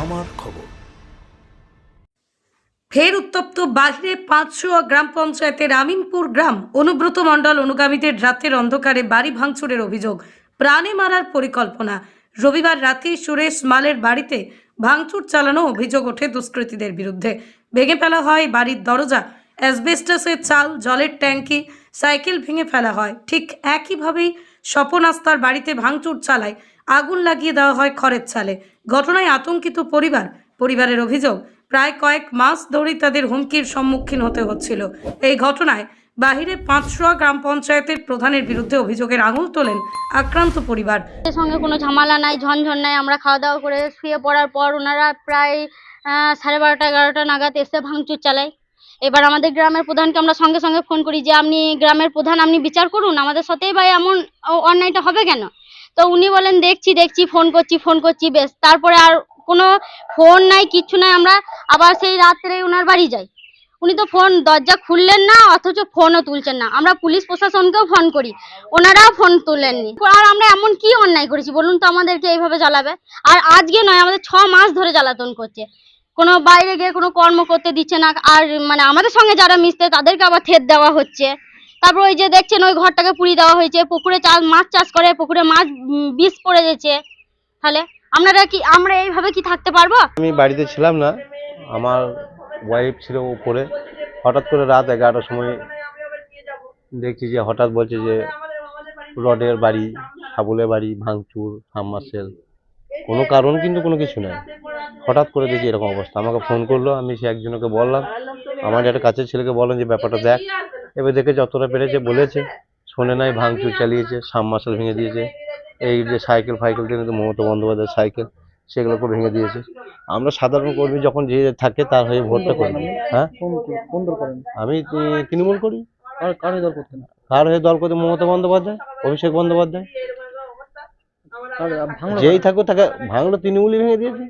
আমার খবর। ফের উত্তপ্ত বাহিরে পাঁচশোয়া গ্রাম পঞ্চায়েতের আমিনপুর গ্রাম অনুব্রত মণ্ডল অনুগামীদের রাতের অন্ধকারে বাড়ি ভাঙচুরের অভিযোগ। প্রাণে মারার পরিকল্পনা। রবিবার রাতে সুরেশ মালের বাড়িতে ভাঙচুর চালানো অভিযোগ ওঠে দুষ্কৃতীদের বিরুদ্ধে। ভেঙে ফেলা হয় বাড়ির দরজা, অ্যাসবেস্টাসের চাল, জলের ট্যাঙ্কি, সাইকেল ভেঙে ফেলা হয়। ঠিক একইভাবেই স্বপন আস্তার বাড়িতে ভাঙচুর চালায়, আগুন লাগিয়ে দেওয়া হয় খড়ের চালে ঘটনায় আতঙ্কিত পরিবার, পরিবারের অভিযোগ, প্রায় কয়েক মাস ধরেই তাদের হুমকির সম্মুখীন হতে হচ্ছিল। এই ঘটনায় বাহিরে পাঁচশোয়া গ্রাম পঞ্চায়েতের প্রধানের বিরুদ্ধে অভিযোগের আঙুল তোলেন আক্রান্ত পরিবার। এর সঙ্গে কোনো ঝামেলা নাই, ঝনঝন নাই, আমরা খাওয়া দাওয়া করে শুয়ে পড়ার পর ওনারা প্রায় সাড়ে বারোটা, এগারোটা নাগাদ এসে ভাঙচুর চালায়। এবার আমাদের গ্রামের প্রধানকে আমরা সঙ্গে সঙ্গে ফোন করি যে, আপনি গ্রামের প্রধান, আপনি বিচার করুন, আমাদের সাথেই বা এমন অন্যায়টা হবে কেন? তো উনি বলেন, দেখছি দেখছি, ফোন করছি ফোন করছি, বেশ, তারপরে আর কোনো ফোন নাই কিচ্ছু নাই, আমরা আবার সেই রাত্রে ওনার বাড়ি যাই। উনি তো ফোন, দরজা খুললেন না, অথচ ফোনও তুলছেন না। আমরা পুলিশ প্রশাসনকেও ফোন করি, ওনারাও ফোন তুলেননি। আর আমরা এমন কি অন্যায় করেছি? বলুন তো আমাদেরকে এইভাবে জ্বালাবে। আর আজকে নয়, আমাদের ছ মাস ধরে জ্বালাতন করছে। কোনো বাইরে গিয়ে কোনো কর্ম করতে দিচ্ছে না, আর মানে আমাদের সঙ্গে যারা মিশতে তাদেরকে আবার থেত দেওয়া হচ্ছে। তারপর ওই যে দেখছেন ওই ঘরটাকে পুড়িয়ে দেওয়া হয়েছে, পুকুরে চাষ মাছ চাষ করে, পুকুরে মাছ বিষ পড়ে গেছে। তাহলে আপনারা কি, আমরা এইভাবে কি থাকতে পারব? আমি বাড়িতে ছিলাম না, আমার ওয়াইফ ছিল উপরে। হঠাৎ করে রাত এগারোটার সময় দেখছি যে হঠাৎ বলছে যে রডের বাড়ি সাবুলের বাড়ি, ভাঙচুর, হামমাসেল। কোনো কারণ কিন্তু কোনো কিছু নাই। হঠাৎ করে দেখি এরকম অবস্থা। আমাকে ফোন করল, আমি সে একজনকে বললাম, আমার একটা কাছের ছেলেকে বললাম যে, ব্যাপারটা দেখ। এবার দেখে যতটা পেরেছে বলেছে, শোনে নাই, ভাঙচুর চালিয়েছে সাবমার্শাল ভেঙে দিয়েছে। এই যে সাইকেল ফাইকেল থেকে তো মমতা বন্দ্যোপাধ্যায়ের সাইকেল, সেগুলোকে ভেঙে দিয়েছে। আমরা সাধারণ কর্মী যখন যে থাকে, তার হয়ে ভোটটা করি। হ্যাঁ? আমি তৃণমূল করি। কার কার দল করতেন কার হয়ে দল করতে? মমতা বন্দ্যোপাধ্যায়? অভিষেক বন্দ্যোপাধ্যায়? যেই থাকুক, তাকে ভাঙলো তৃণমূলই ভেঙে দিয়েছে।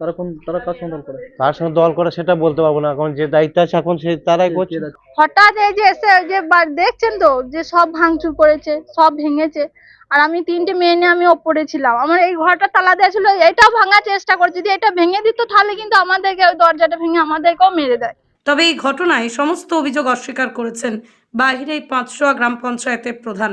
তারা কোন তারা কার সঙ্গে দল করে? তার সঙ্গে দল করে সেটা বলতে পারব না এখন যে দায়িত্ব আছে এখন সে তারাই করছে। হঠাৎ এই যে এসে যে দেখছেন তো যে সব ভাঙচুর করেছে সব ভেঙেছে আর আমি তিনটে মেয়ে নিয়ে আমি ওপরে ছিলাম। আমার এই ঘরটা তালা দেওয়া ছিল এটাও ভাঙার চেষ্টা করছে যদি এটা ভেঙে দিত তাহলে কিন্তু আমাদেরকে ওই দরজাটা ভেঙে আমাদেরকেও মেরে দেয়। তবে এই ঘটনায় সমস্ত অভিযোগ অস্বীকার করেছেন বাহিরে পাঁচশোয়া গ্রাম পঞ্চায়েতের প্রধান